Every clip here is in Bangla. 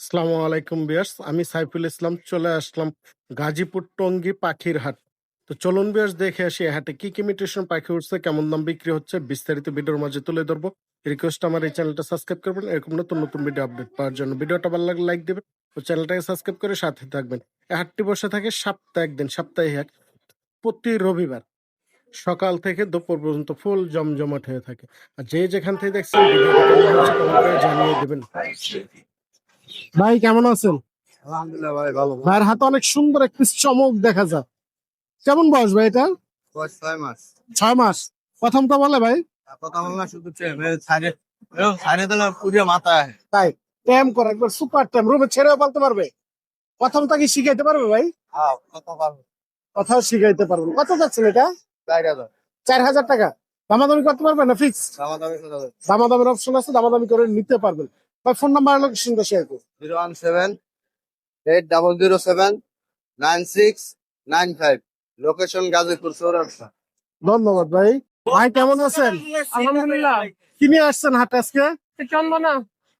আসসালামু আলাইকুম বিয়ার্স। আমি সাইফুল ইসলাম, চলে আসলাম গাজীপুর টঙ্গী পাখির হাট। তো চলুন বিয়ার্স, দেখে আসি হাটে কি কি মিউটেশন পাখি উঠছে, কেমন দাম বিক্রি হচ্ছে, বিস্তারিত ভিডিওর মাঝে তুলে ধরবো। রিকোয়েস্ট আমার এই চ্যানেলটা সাবস্ক্রাইব করবেন, এরকম নতুন নতুন ভিডিও আপডেট পাওয়ার জন্য। ভিডিওটা ভালো লাগলে লাইক দেবেন ও চ্যানেলটাকে সাবস্ক্রাইব করে সাথে থাকবেন। এই হাটটি বসে থাকে সপ্তাহে একদিন, সপ্তাহে হাট প্রতি রবিবার। সকাল থেকে দুপুর পর্যন্ত ফুল জমজমাট হয়ে থাকে। আর যে যেখান থেকে দেখছেন জানিয়ে দেবেন। ভাই কেমন আছেন? আলহামদুলিল্লাহ ভাই ভালো। ভাইয়ের হাতে অনেক সুন্দর একটি চমক দেখা যায় কেমন বয়স ভাই এটা? ছয় মাস। ছয় মাস। প্রথম তো বলে ভাই। কথা বল না শুধু ছাড়ে ছাড়ে পুরো মাথায় তাই ট্যাম করে একবার সুপার ট্যাম রুমে ছেড়েও পারবে। প্রথম তাকে শিখাইতে পারবে ভাই? হ্যাঁ কথাও শিখাইতে পারবে। কত যাচ্ছেন এটা? চার হাজার। টাকা। দামাদামি করতে পারবেন না ফিক্স দামাদামির অপশন আছে দামাদামি করে নিতে পারবেন। ভাই ফোন নাম্বার লোকেশনটা শেয়ার করুন zero one seven eight double zero seven nine six nine five location Gazipur Chowrasta. ধন্যবাদ ভাই। ভাই কেমন আছেন? আলহামদুলিল্লাহ। কি নিয়ে আসছেন হাটে আজকে? চন্দনা।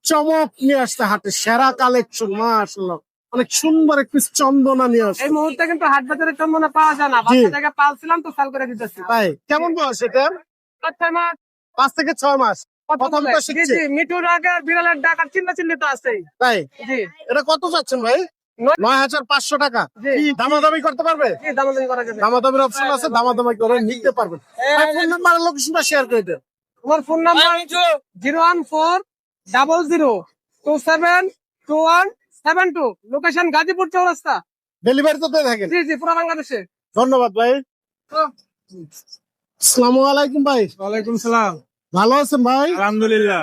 চমক নিয়ে আসছে হাটে সেরা কালেকশন মাশাআল্লাহ। অনেক সুন্দর একটি চন্দনা নিয়ে আসছে। এই মুহূর্তে কিন্তু হাট বাজারে চন্দনা পাওয়া যায় না। বাচ্চা জায়গায় পালছিলাম তো সাল করে দিতেছি। তাই কেমন বয়স এটা আচ্ছা মা পাঁচ থেকে ছয় মাস। কত মিঠুর আগে বিড়ালের তাই? এটা চাচ্ছেন ভাই? নয়- হাজার পাঁচশো টাকা। জি। কি দামাদামি করতে পারবে? জি দামাদামি করা দামাদামির অপশন আছে দামাদামি করে নিতে পারবেন। ফোন নাম্বার লোকেশনটা শেয়ার করে দেন। তোমার phone number zero one four double zero two seven two one seven two. Location Gazipur Chowrasta. Delivery তো থাকেন। জি জি পুরো বাংলাদেশে। ধন্যবাদ ভাই। আসসালামু আলাইকুম ভাই। ওয়ালাইকুম সালাম। ভালো আছেন ভাই? আলহামদুলিল্লাহ।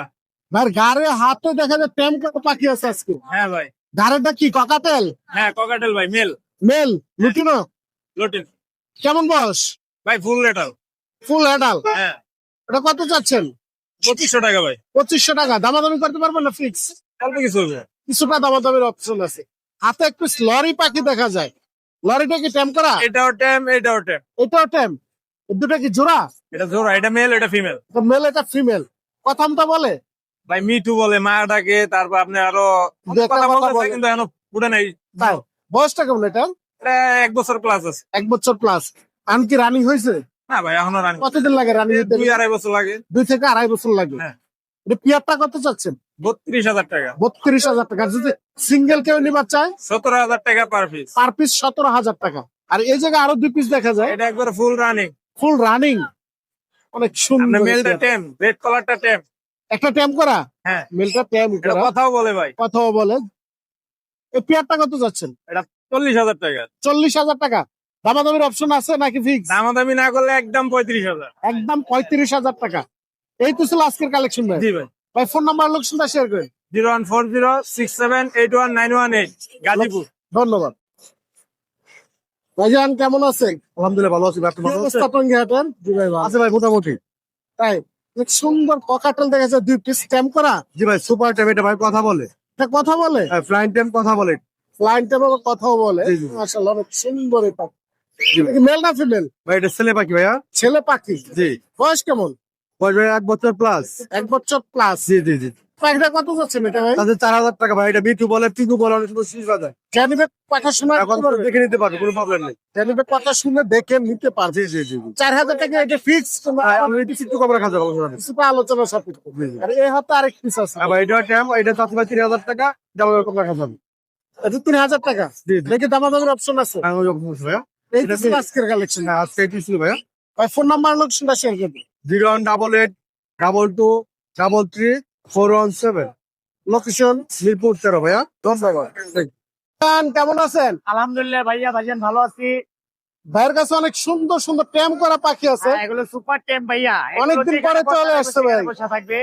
ভাই গাড়ে হাতে দেখা যায় টেম করে পাখি আছে আজকে। হ্যাঁ ভাই। গাড়িটা কি ককাটেল হ্যাঁ ককাটেল ভাই মেল মেল লুটিনো লোটেল কেমন বয়স? ভাই ফুল রেটাল ফুল হেডাল হ্যাঁ। এটা কত চাচ্ছেন? পঁচিশশো টাকা ভাই। পঁচিশশো টাকা। দামাদামি করতে পারবেন না ফিক্স অল্প কিছু হবে। কিছুটা দামাদামির অপশন আছে। হাতে একটু লরি পাখি দেখা যায়। লরিটা কি টেম করা? এটাও ট্যাম এটাও ট্যাম এটাও টেম দুটা কি জোড়া? এটা জোড়া এটা মেল এটা ফিমেল মেল এটা ফিমেল কথামটা বলে? ভাই মিঠু বলে মা ডাকে তারপর আপনি আরও কথা কিন্তু এখনও পুরো নাই। তাই বয়সটা কেমন এটা? এটা এক বছর প্লাস আছে। এক বছর প্লাস আন কি রানিং হয়েছে? না ভাই এখনও রানি। কতদিন লাগে রানিং দুই আড়াই বছর লাগে। দুই থেকে আড়াই বছর লাগে। হ্যাঁ। এটা পিয়ারটা কত চাচ্ছেন? বত্রিশ হাজার টাকা। বত্রিশ হাজার টাকা। যদি সিঙ্গেল কেউ নিবার চায়? সতেরো হাজার টাকা পার পিস পার পিস সতেরো হাজার টাকা। আর এই জায়গায় আরও দুই পিস দেখা যায়। এটা একবার ফুল রানিং ফুল রানিং অনেক সুন্দর মেলটা টেম রেড কালারটা টেম একটা ট্যাম করা? হ্যাঁ। মেলটা এটা করা। কথাও বলে ভাই। কথাও বলে। এই পেয়ারটা কত যাচ্ছেন? চল্লিশ হাজার টাকা। চল্লিশ হাজার টাকা। দামাদামির অপশন আছে নাকি ফিক্স দামাদামি না করলে একদম পঁয়ত্রিশ হাজার। একদম পঁয়ত্রিশ হাজার টাকা। এই তো ছিল আজকের কালেকশন ভাই। জি ভাই। ভাই ফোন নাম্বার লোকেশনটা শেয়ার করেন। Zero one four zero six seven eight one nine one eight Gazipur. ধন্যবাদ। ভাইজান কেমন আছেন? আলহামদুলিল্লাহ ভালো আছি ভাই। ভাই আছে ভাই মোটামুটি। তাই সুন্দর পকাটেল দেখা যায় দুই পিস স্ট্যাম্প করা। জি ভাই সুপার ট্যাম্প এটা ভাই কথা বলে। এটা কথা বলে? ফ্লাইং ট্যাম্প কথা বলে। ফ্লাইন টেবিল কথাও বলে। মাশাআল্লাহ অনেক সুন্দর এটা। মেল না ফিমেল ভাই এটা ছেলে পাখি ভাইয়া। ছেলে পাখি? জি। বয়স কেমন? এক বছর প্লাস এক বছর প্লাস জি জি জি। পাখিটা কত যাচ্ছে ভাই? তাদের চার হাজার টাকা ভাই। এটা বলে বলে অনেক সময় শীষ বাজায় জানিবে কথা শোনা এখন দেখে নিতে পারবে কোনো প্রবলেম নেই। জানিবে কথা শুনে দেখে নিতে পারবে। জি জি জি জি। চার হাজার টাকা এটা ফিক্স ভাই, আমি এটি একটু কম রাখা যাবে অবশ্যই। আলোচনা সাপেক্ষ। জি, জি। আর এই হাতে আরেক পিস আছে। আর এটা ট্যাম এটা চাচ্ছি ভাই তিন হাজার টাকা ডাবল কম রাখা যাবে। এটা তিন হাজার টাকা? অপশন আছে। ভাইয়া। এই আজকের কালেকশন না আজকে এটি ছিল ভাইয়া। ভাই ফোন নাম্বার লোকেশনটা শেয়ার করবে zero one double eight double two double three four one seven. Location Mirpur তেরো ভাইয়া। ধন্যবাদ। কেমন আছেন? আলহামদুলিল্লাহ ভাইয়া ভাইজান ভালো আছি। ভাইয়ের কাছে অনেক সুন্দর সুন্দর ট্যাম করা পাখি আছে। হ্যাঁ, এগুলো সুপার ট্যাম ভাইয়া। অনেকদিন পরে চলে আসছে ভাই। থাকবে।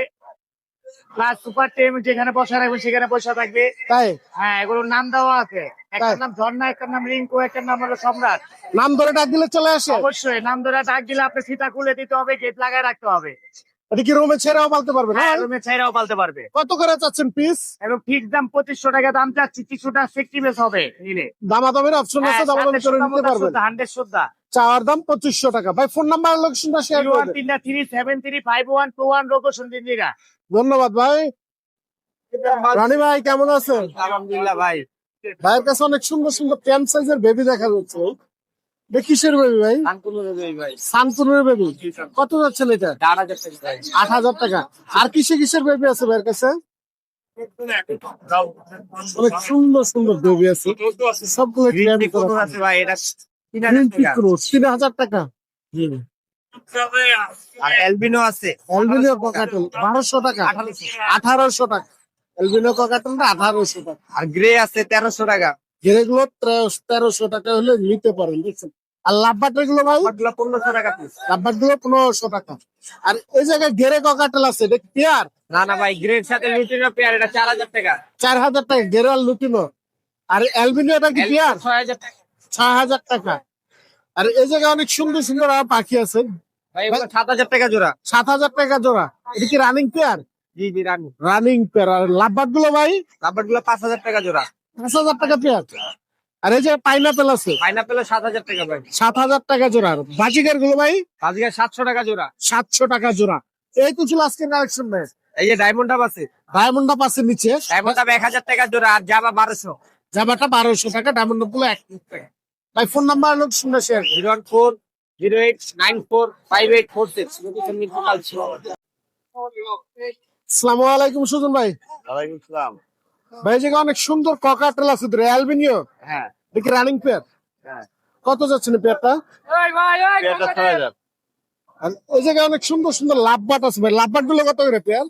প্লাস সুপার টেম যেখানে বসা রাখবে সেখানে বসা থাকবে। তাই? হ্যাঁ এগুলোর নাম দেওয়া আছে। একটার নাম ঝর্ণা একটার নাম রিঙ্কু একটার নাম হলো সম্রাট। নাম ধরে ডাক দিলে চলে আসে? অবশ্যই নাম ধরে ডাক দিলে আপনি ফিতা খুলে দিতে হবে গেট লাগায় রাখতে হবে। এটা কি রুমে ছেড়েও পালতে পারবে? হ্যাঁ রুমে পালতে পারবে। কত করে চাচ্ছেন পিস এবং ফিক্স দাম পঁচিশশো টাকা দাম চাচ্ছি কিছুটা সিক্সটি হবে নিলে। দামাদামের অপশন আছে দামাদামি করে নিতে পারবেন। হান্ড্রেড সুদ্ধা। চাওয়ার দাম পঁচিশশো টাকা। ভাই ফোন নাম্বার লোকেশনটা শেয়ার করে। তিনটা three seven three five one two one location দিন ধন্যবাদ ভাই। রানী ভাই কেমন আছেন? আলহামদুলিল্লাহ ভাই। ভাইয়ের কাছে অনেক সুন্দর সুন্দর প্যান্ট সাইজের বেবি দেখা যাচ্ছে। এটা কিসের বেবি ভাই? ভাই। সানপুরের বেবি কত যাচ্ছেন এটা? আট হাজার টাকা আর কিসে কিসের বেবি আছে ভাইয়ের কাছে? অনেক সুন্দর সুন্দর বেবি আছে। সবগুলো ট্রেন্ড করা আছে ভাই এটা তিন হাজার টাকা। আর এলবিনো আছে। অ্যালবিনিও ককাটেল বারোশো টাকা। আঠারোশো টাকা। ককাটেলটা আঠারোশো টাকা। আর গ্রে আছে তেরোশো টাকা। যেগুলো তেরোশো টাকা হলে নিতে পারেন বুঝছেন আর লাভবাটেরগুলো ভাই পনেরোশো টাকা পিস লাভবারগুলো পনেরোশো টাকা। আর এই জায়গায় গেরে ককাটেল আছে এটা পেয়ার? না না ভাই গ্রের সাথে লুটিনো পেয়ার এটা চার হাজার টাকা। চার হাজার টাকা গেরে আর লুটিনো। আর অ্যালবিনিওটা কি পেয়ার? ছয় হাজার টাকা। ছয় হাজার টাকা। আর এই জায়গায় অনেক সুন্দর সুন্দর পাখি আছে। সাত হাজার টাকা জোড়া। সাত হাজার টাকা জোড়া। এটা কি রানিং পেয়ার জি জি রানি রানিং পেয়ার আর লাভবারগুলো ভাই? গুলো পাঁচ হাজার টাকা জোড়া। পাঁচ হাজার টাকা পেয়ার আর এই যে পাইনাপেল আছে। পাইনাপেল সাত হাজার টাকা ভাই। সাত হাজার টাকা জোড়া। বাজিকারগুলো ভাই? সাতশো টাকা জোড়া। সাতশো টাকা জোড়া। এই তো ছিল আজকে কালেকশন ভাই এই যে ডায়মন্ড আছে। ডায়মন্ড আছে নিচে। ডায়মন্ড এক হাজার টাকা জোড়া। আর জামা বারোশো। জামাটা বারোশো টাকা ডায়মন্ডগুলো এক টাকা ভাই phone number location share zero one four zero eight nine four five eight four six. আসসালামু আলাইকুম সুজন ভাই। ওয়ালাইকুম আসসালাম। ভাই জায়গায় অনেক সুন্দর ককাটেল আছে অ্যালবিনিও হ্যাঁ। দেখি রানিং পেয়ার হ্যাঁ। কত যাচ্ছে না পেয়ারটা পেয়ারটা ছয় হাজার। আর এই জায়গায় অনেক সুন্দর সুন্দর লাভবাট আছে ভাই। লাভবাটগুলো কত করে পেয়ার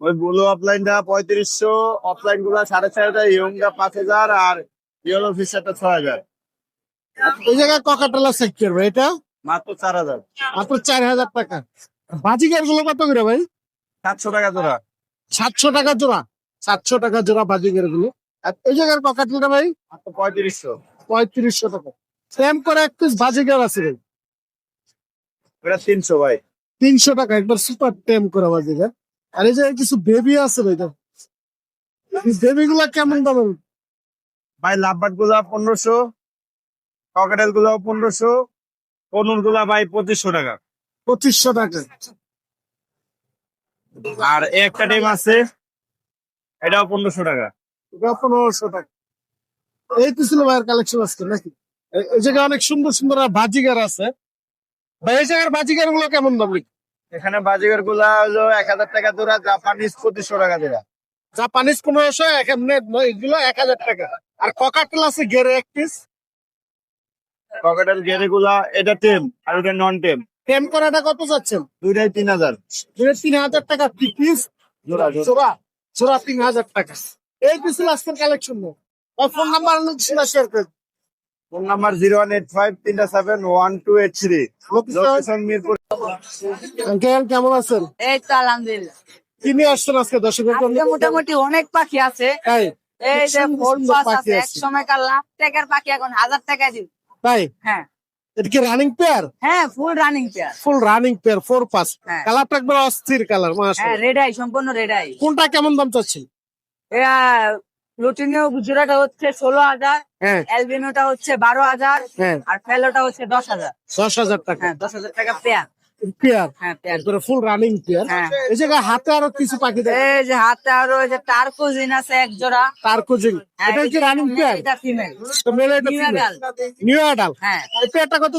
ওই ব্লু অফলাইনটা পঁয়ত্রিশশো অফলাইনগুলা সাড়ে চার হাজার ইয়ংটা পাঁচ হাজার আর ইয়েলো ফিশারটা ছয় হাজার এই জায়গায় ককাটেল কি ভাই এটা? মাত্র চার হাজার। মাত্র চার হাজার টাকা। বাজিকারগুলো কত করে ভাই? সাতশো টাকা জোড়া। সাতশো টাকা জোড়া। সাতশো টাকা জোড়া বাজিকারগুলো। আর এই জায়গার ককাটেলটা ভাই? মাত্র পঁয়ত্রিশশো। পঁয়ত্রিশশো টাকা। সেম করে এক পিস বাজিকার আছে ভাই। ওটা তিনশো ভাই। তিনশো টাকা একবার সুপার টেম করে বাজিকার আর এই জায়গায় কিছু বেবি আছে ভাই বেবি গুলা কেমন দামের? ভাই লাভবাটগুলা পনেরোশো ককাটেলগুলা পনেরোশো কনুরগুলা ভাই পঁচিশশো টাকা। পঁচিশশো টাকা। আর একটা টিম আছে এটাও পনেরোশো টাকা। পনেরোশো টাকা। এই তো ছিল ভাইয়ের কালেকশন আজকে নাকি? এই জায়গায় অনেক সুন্দর সুন্দর বাজিগার আছে। ভাই এই জায়গার বাজিগারগুলো কেমন দাম এখানে বাজিগারগুলা হলো এক হাজার টাকা জোড়া জাপানিজ পঁচিশশো টাকা জোড়া জাপানিজ পনেরোশো এমনি এগুলো এক হাজার টাকা। আর ককাটেল আছে গেরে এক পিস ককাটেল গেরে গুলা এটা টেম আর ওটা নন টেম টেম করাটা কত যাচ্ছেন দুইটাই তিন হাজার। দুটো তিন হাজার টাকা পিস জোড়া জোড়া। তিন হাজার টাকা। এই আজকের কালেকশন ফোন নাম্বার শেয়ার করে phone number zero one eight five তিনটা seven one two eight three Mirpur. Uncle কেমন আছেন? এই তো আলহামদুলিল্লাহ। কি নিয়ে আসছেন আজকে দর্শকের মোটামুটি অনেক পাখি আছে। এই যে ফোর পাস পাখি আছে এক সময়কার লাখ টাকার পাখি এখন হাজার টাকা দিন। তাই? হ্যাঁ। এটা কি রানিং পেয়ার হ্যাঁ full running pair full running pair four pass. কালারটা একবার অস্থির কালার হ্যাঁ রেড আই সম্পূর্ণ রেড আই কোনটা কেমন দাম চাচ্ছেন? লুটিনিও জোড়াটা হচ্ছে ষোলো হাজার হ্যাঁ। অ্যালবিনোটা হচ্ছে বারো হাজার হ্যাঁ। আর ফেলোটা হচ্ছে দশ হাজার। দশ হাজার টাকা। হ্যাঁ দশ হাজার টাকা পেয়ার পেয়ার একবারে ফুল রানিং পেয়ার। হ্যাঁ। এই জায়গায় হাতে আরও কিছু পাখি দেখে। এই যে হাতে আরও এই যে টার্কোজিন আছে এক জোড়া। হ্যাঁ, এটা রানিং পেয়ার? এটা ফিমেল তো মেলে এটা ফিমেল নিউ অ্যাডাল হ্যাঁ। এই পেয়ারটা কত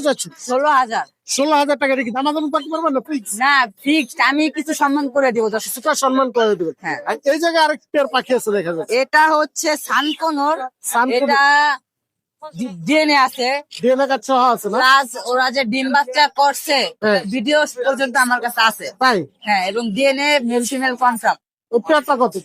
ষোলো হাজার। ষোলো হাজার টাকা রেখে আমাদের পাখি পারবেন না প্লিজ না ফিক্সড আমি কিছু সম্মান করে দিব দশ কিছুটা সম্মান করে দিব। হ্যাঁ। এই জায়গায় আরেক পেয়ার পাখি আছে দেখা যাচ্ছে। এটা হচ্ছে সানকোনর। এটা ডিএনএ আছে। ডিএনএ কার্ড সহ আছে না? প্লাস ওরা যে ডিম বাচ্চা করছে হ্যাঁ। ভিডিও পর্যন্ত আমার কাছে আছে। তাই? হ্যাঁ এবং ডিএনএ ওই পেয়ারটা কত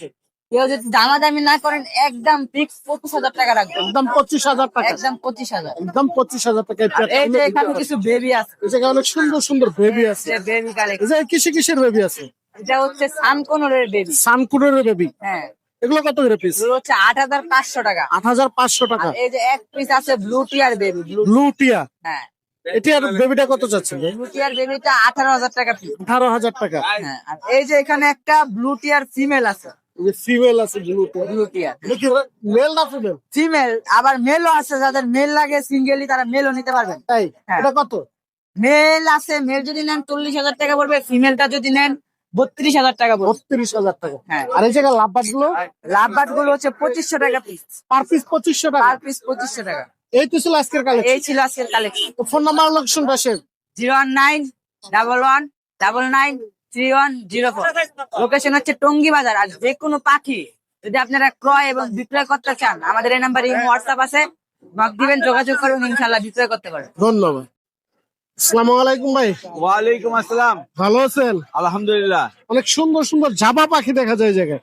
কেউ যদি দামাদামি না করেন একদম ফিক্স পঁচিশ হাজার টাকা রাখবেন। একদম পঁচিশ হাজার টাকা। একদম পঁচিশ হাজার। একদম পঁচিশ হাজার টাকা। এই যে এখানে কিছু বেবি আছে। জায়গায় অনেক সুন্দর সুন্দর বেবি আছে। বেবি কালেকশন কিসে কিসের বেবি আছে? এটা হচ্ছে সানকোনরের বেবি সানকুনের বেবি হ্যাঁ। এগুলো কত করে পিস এগুলো হচ্ছে আট হাজার পাঁচশো টাকা। আট হাজার পাঁচশো টাকা। এই যে এক পিস আছে ব্লু টিয়ার বেবি ব্লু ব্লু টিয়া হ্যাঁ। বেবিটা কত যাচ্ছে ব্লু টিয়ার বেবিটা আঠারো হাজার টাকা পিস আঠারো হাজার টাকা। হ্যাঁ এই যে এখানে একটা ব্লু টিয়ার ফিমেল আছে। ফিমেল আছে ব্লু টিয়ার মেল না ফিমেল ফিমেল আবার মেলও আছে যাদের মেল লাগে সিঙ্গেলি তারা মেলও নিতে পারবেন। তাই হ্যাঁ। এটা কত? মেল আছে মেল যদি নেন চল্লিশ হাজার টাকা পড়বে ফিমেলটা যদি নেন বত্রিশ হাজার টাকা বত্রিশ হাজার টাকা। হ্যাঁ। আর এই জায়গায় লাভবাটগুলো? লাভবাটগুলো হচ্ছে পঁচিশশো টাকা পিস পার পিস পঁচিশশো টাকা। পার পিস পঁচিশশো টাকা। এই তো ছিল আজকের কালেকশন এই ছিল আজকের কালেকশন ফোন নাম্বার লোকেশন শেষ zero one nine double one double nine three one zero four. Location হচ্ছে টঙ্গি বাজার। আর যে কোনো পাখি যদি আপনারা ক্রয় এবং বিক্রয় করতে চান আমাদের এই নাম্বারে হোয়াটসঅ্যাপ আছে। নক দিবেন যোগাযোগ করুন ইনশাল্লাহ বিক্রয় করতে পারেন ধন্যবাদ। আসসালামু আলাইকুম ভাই। ওয়ালাইকুম আসসালাম। ভালো আছেন? আলহামদুলিল্লাহ। অনেক সুন্দর সুন্দর জাবা পাখি দেখা যায় এই জায়গায়।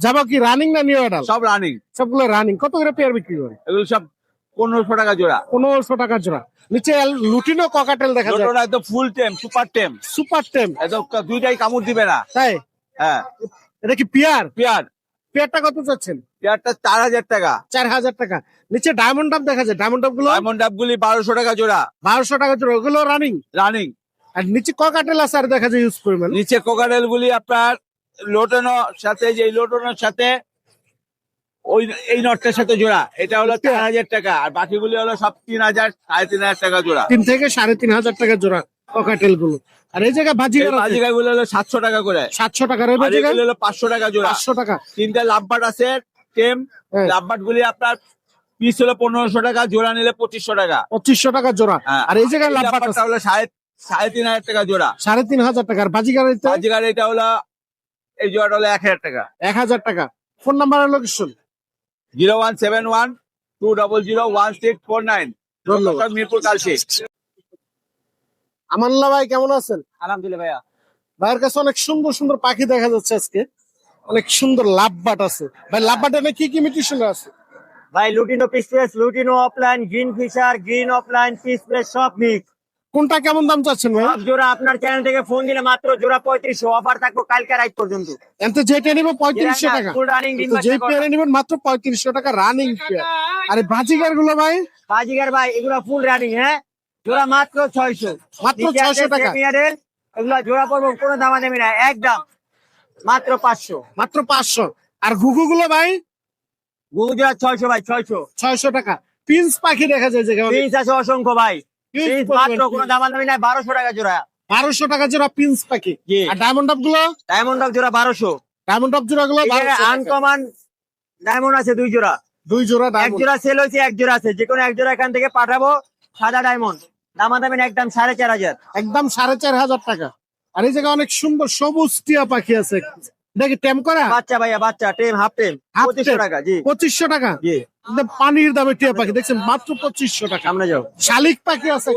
জাবা কি রানিং না নিউ অ্যাডাল সব রানিং সবগুলো রানিং কত করে পেয়ার বিক্রি করে এগুলো সব পনেরোশো টাকা জোড়া। পনেরোশো টাকা জোড়া। নিচে লুটিনো ককাটেল দেখা যায়। একদম ফুল টেম সুপার টেম সুপার টেম একদম দুইটাই কামড় দিবে না। তাই? হ্যাঁ। এটা কি পিয়ার পেয়ার পেয়ারটা কত চাচ্ছেন? পেয়ারটা চার হাজার টাকা। চার হাজার টাকা। নিচে ডায়মন্ড ডাব দেখা যায়। ডায়মন্ড ডাবগুলো ডায়মন্ড ডাবগুলি বারোশো টাকা জোড়া। বারোশো টাকা জোড়া। ওগুলো রানিং রানিং আর নিচে ককাটেল আছে আর দেখা যায় ইউজ পরিমাণ নিচে গুলি আপনার সাথে যে লোটানোর সাথে ওই এই নটটার সাথে জোড়া। এটা হলো চার হাজার টাকা। আর বাকিগুলি হলো সব তিন হাজার সাড়ে তিন হাজার টাকা জোড়া। তিন থেকে সাড়ে তিন হাজার টাকা জোড়া ককাটেলগুলো। আর এই জায়গায় বাজিকারগুলো হলো সাতশো টাকা করে। সাতশো আর জায়গায় হলো পাঁচশো টাকা জোড়া। পাঁচশো টাকা। তিনটা লাভবাট আছে। টেম হ্যাঁ। গুলি আপনার পিস হলো পনেরোশো টাকা জোড়া নিলে পঁচিশশো টাকা। পঁচিশশো টাকা জোড়া। হ্যাঁ। আর এই জায়গায় লাভবাটটা হলো সাড়ে সাড়ে তিন হাজার টাকা জোড়া। সাড়ে তিন হাজার টাকা। আর বাজিকার বাজিকার এটা হলো এই জোড়াটা হলো এক হাজার টাকা। এক হাজার টাকা। ফোন নাম্বার হলো location zero one seven one two double zero one six four nine. ধন্যবাদ। মিরপুর কালশি। আমানুল্লাহ ভাই কেমন আছেন? আলহামদুলিল্লাহ ভাইয়া। ভাইয়ের কাছে অনেক সুন্দর সুন্দর পাখি দেখা যাচ্ছে আজকে। অনেক সুন্দর লাভবাট আছে। ভাই লাভবাট কি কি মিউটেশন আছে? ভাই লুটিনো পিস press lutino opaline green Fischer green opaline piece প্রেস সব মিক্স কোনটা কেমন দাম চাচ্ছেন ভাই? জোড়া আপনার চ্যানেল থেকে ফোন দিলে মাত্র জোড়া পঁয়ত্রিশশো। অফার থাকব কালকে রাইট পর্যন্ত। এতে যেটা নিব পঁয়ত্রিশশো টাকা। যে পেয়ারে নিবেন মাত্র পঁয়ত্রিশশো টাকা রানিং পেয়ার আরে বাজিকারগুলো ভাই? বাজিগার ভাই এগুলো ফুল রানিং হ্যাঁ? জোড়া মাত্র ছয়শো। মাত্র 600 টাকা। এগুলো জোড়া পড়ব কোনো দামা দেবে না একদম। মাত্র পাঁচশো। মাত্র পাঁচশো। আর ঘুঘু গুলো ভাই জোড়া ছয়শো ভাই ছয়শো। ছয়শো টাকা। পিন্স পাখি দেখা যায় যেখানে আছে অসংখ্য ভাই। মাত্র কোনো নাই বারোশো টাকা জোড়া। বারোশো টাকা জোড়া পিন্স পাখি। জি। আর ডায়মন্ড আপগুলো? ডায়মন্ড জোড়া বারোশো। ডায়মন্ড আপ জোড়া গুলো আনকমান ডায়মন্ড আছে দুই জোড়া। দুই জোড়া এক জোড়া সেল হয়েছে এক জোড়া আছে। যে কোনো এক জোড়া এখান থেকে পাঠাবো সাদা ডায়মন্ড দামা দামেন একদম সাড়ে চার হাজার। একদম সাড়ে চার হাজার টাকা। আর এই জায়গায় অনেক সুন্দর সবুজ টিয়া পাখি আছে। দেখি টেম করা? বাচ্চা ভাইয়া বাচ্চা টেম হাফ টেম। পঁচিশশো টাকা জি। পঁচিশশো টাকা? জি। পানির দামে টিয়া পাখি। দেখছেন মাত্র পঁচিশশো টাকা। সামনে যাও। শালিক পাখি আছে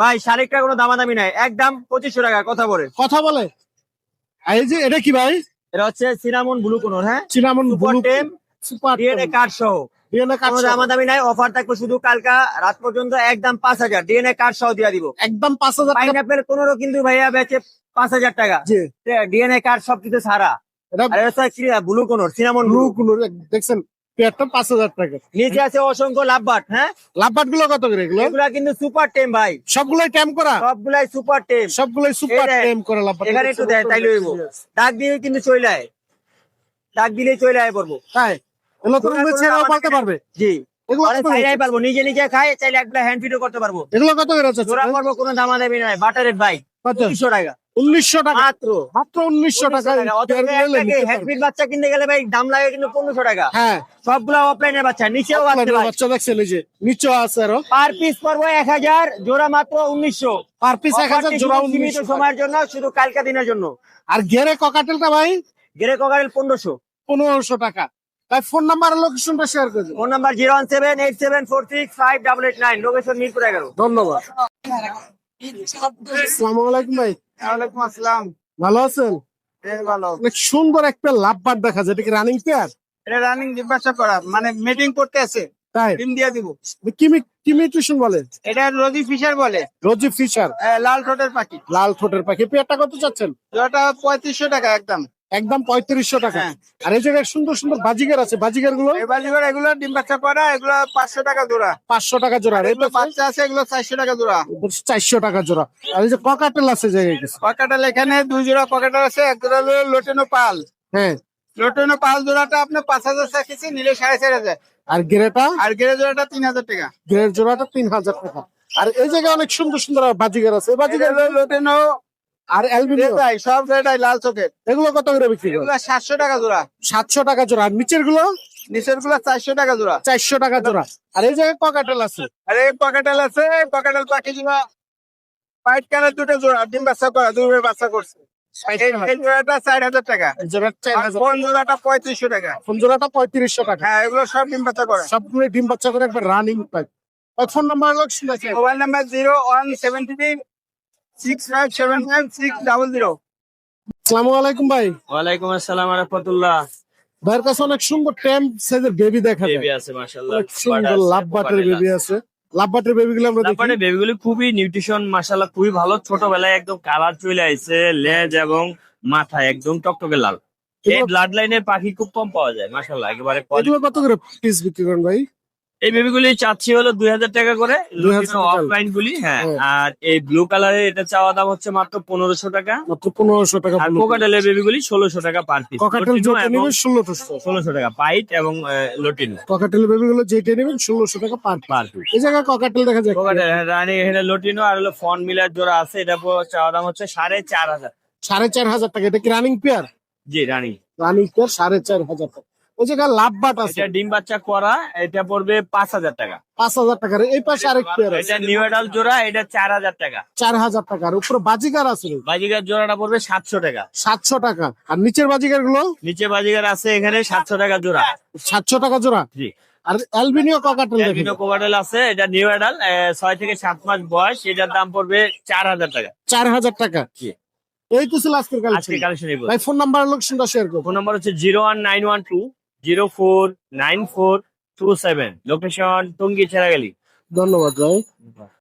ভাই শালিকটা কোনো দামাদামি নাই। একদম পঁচিশশো টাকা কথা বলে। কথা বলে। এই যে এটা কি ভাই? এটা হচ্ছে সিনামন ব্লু কোনোর হ্যাঁ? Cinnamon super tame super card সহ। ডিএনএ কার্ড কোনো দামাদামি নাই অফার থাকবে শুধু কালকা রাত পর্যন্ত একদম পাঁচ হাজার। ডিএনএ কার্ড সহ দিয়ে দিব। একদম পাঁচ হাজার পাইনাপেল কিন্তু ভাইয়া বেচে পাঁচ হাজার টাকা। DNA card blue conure cinnamon blue দেখছেন পেয়ারটা পাঁচ হাজার টাকা। নিচে আছে অসংখ্য লাভবাট হ্যাঁ? লাভবাটগুলো কত করে এগুলো? এগুলা কিন্তু সুপার টেম ভাই। সবগুলোই ট্যাম করা? সবগুলাই সুপার টেম সবগুলোই সুপার টেম করে লাভবাট। এখানে একটু দেয় তাইলে হইব। ডাক দিয়ে কিন্তু চলে আয় ডাক দিলেই চলে আয় পড়ব। তাই? পালতে পারবে। জি। পারব নিজে নিজে খাই চাইলে একটা হ্যান্ড ফিটও করতে পারব। এগুলো কত করে আছে জোড়া কোনো দামা দেবি নয় বাটারের বাইক কত? টাকা। উনিশশো টাকা? মাত্র। মাত্র উনিশশো টাকা। বাচ্চা কিনতে গেলে ভাই দাম লাগে কিন্তু পনেরোশো টাকা। হ্যাঁ। সবগুলা অফলাইনের বাচ্চা নিচেও আছে ভাই। বাচ্চা দেখছেন এই যে নিচেও আছে আরও। পার পিস পড়ব এক হাজার জোড়া মাত্র উনিশশো। পার পিস এক হাজার জোড়া উনিশশো। সময়ের জন্য শুধু কালকা দিনের জন্য। আর গেরে ককাটেলটা ভাই? গেরে কোকারেল পনেরোশো। পনেরোশো টাকা। ভাই ফোন নাম্বার আর লোকেশনটা শেয়ার করে phone number zero one seven eight seven four six five double eight nine. Location Mirpur এগারো। ধন্যবাদ। আসসালামু আলাইকুম ভাই। ওয়ালাইকুম আসসালাম। ভালো আছেন? ভালো। সুন্দর একটা লাভবার দেখা যায়। এটা কি রানিং পেয়ার এটা রানিং জিজ্ঞাসা করা। মানে মিটিং করতে আছে। তাই? ডিম দিয়ে দিব। কি মি- কি বলে? এটা রোজি ফিশার বলে। রোজি ফিশার আহ, লাল ঠোঁটের পাখি। লাল ঠোঁটের পাখি। পেয়ারটা কত চাচ্ছেন? ওটা পঁয়ত্রিশশো টাকা একদম। একদম পঁয়ত্রিশশো টাকা। হ্যাঁ। আর এই জায়গায় সুন্দর সুন্দর বাজিগার আছে। বাজিগারগুলো এবার এগুলো ডিম বাচ্চা করা এগুলো পাঁচশো টাকা জোড়া। পাঁচশো টাকা জোড়া। আর এগুলো বাচ্চা আছে এগুলো চারশো টাকা জোড়া। চারশো টাকা জোড়া। আর এই যে ককাটেল আছে জায়গায় কিছু? পকেটাল এখানে দুই জোড়া পকেটাল আছে এক জোড়া লোটেনো পাল। হ্যাঁ। লোটেনো পাল জোড়াটা আপনার পাঁচ হাজার চাইছি নিলে সাড়ে চার হাজার। আর গেরেটা? আর গেরে জোড়াটা তিন হাজার টাকা। গেরের জোড়াটা তিন হাজার টাকা। আর এই জায়গায় অনেক সুন্দর সুন্দর বাজিগার আছে। বাজিগার বাজিগার লোটেনো আর ভাই সব লাল এগুলো কত করে বিক্রি করে? এগুলো সাতশো টাকা জোড়া। টাকা জোড়া। আর নিচেরগুলো নিচেরগুলো টাকা জোড়া। টাকা জোড়া। আর এই জায়গায় ককাটেল আছে। আর আছে। পাখি জোড়া। দুটো ডিম বাচ্চা করা বাচ্চা করছে। টাকা। পঁয়ত্রিশশো টাকা? হ্যাঁ এগুলো সব ডিম বাচ্চা করা। সবগুলো ডিম বাচ্চা করে একবার running pipe phone number mobile number zero one seventy three six five seven five six double zero আসসালামু আলাইকুম ভাই। ওয়ালাইকুম আসসালাম রহমতুল্লাহ। ভাইয়ের কাছে অনেক সুন্দর সাইজের বেবি দেখা বেবি যায় আছে মাশাআল্লাহ। সুন্দর লাভ বাটের বেবি আছে। লাভ বাটের বেবি গুলো আমরা দেখি। তারপরে বেবিগুলি খুবই নিউট্রিশন মাশাআল্লাহ খুবই ভালো। ছোটবেলায় একদম কালার চলে আইছে লেজ এবং মাথা একদম টকটকে লাল। এই ব্লাড লাইনের পাখি খুব কম পাওয়া যায় মাশাআল্লাহ একেবারে। কত করে পিস বিক্রি করেন ভাই? এই বেবিগুলি চাচ্ছি হলো দুই হাজার টাকা করে 2000 টাকা। অফলাইন গুলি হ্যাঁ হ্যাঁ। আর এই ব্লু কালারের এটা চাওয়া দাম হচ্ছে মাত্র পনেরোশো টাকা। মাত্র পনেরোশো টাকা আর কোকাটেলের বেবিগুলি ষোলোশো টাকা পার পিস ককাটেল যেটা নেবেন ষোলোশো। ষোলোশো টাকা পাইট এবং লটিন। ককাটেল বেবি গুলো যেটা নেবেন ষোলোশো টাকা পার পার পিস এই জায়গায় ককাটেল দেখা যায় কোকাটেল রানী এখানে লটিনো আর হলো ফন মিলার জোড়া আছে এটা চাওয়া দাম হচ্ছে সাড়ে চার হাজার। সাড়ে চার হাজার টাকা এটা কি রানিং পেয়ার জি রানী। রানিং পেয়ার সাড়ে চার হাজার টাকা। ওই জায়গায় লাভ বাট আছে। এটা ডিম বাচ্চা করা এটা পড়বে পাঁচ হাজার টাকা। পাঁচ হাজার টাকার। এই পাশে আরেক পেয়ার আছে। এটা নিউ এডাল জোড়া এটা চার হাজার টাকা। চার হাজার টাকার। উপরে বাজিকার আছে বাজিগার জোড়াটা পড়বে সাতশো টাকা। সাতশো টাকা। আর নিচের বাজিকারগুলো নিচে বাজিগার আছে এখানে সাতশো টাকা জোড়া। সাতশো টাকা জোড়া? জি। আর অ্যালবিনিও ককাটেল দেখেন অ্যালবিনো আছে এটা নিউ এডাল ছয় থেকে সাত মাস বয়স এটার দাম পড়বে চার হাজার টাকা। চার হাজার টাকা। জি। এই তো ছিল আজকের আজকে কালেকশন ভাই ফোন নাম্বার লোকেশনটা শেয়ার করব ফোন নাম্বার হচ্ছে zero one nine one two zero four nine four two seven. Location Tongi Cheragali. ধন্যবাদ ভাই।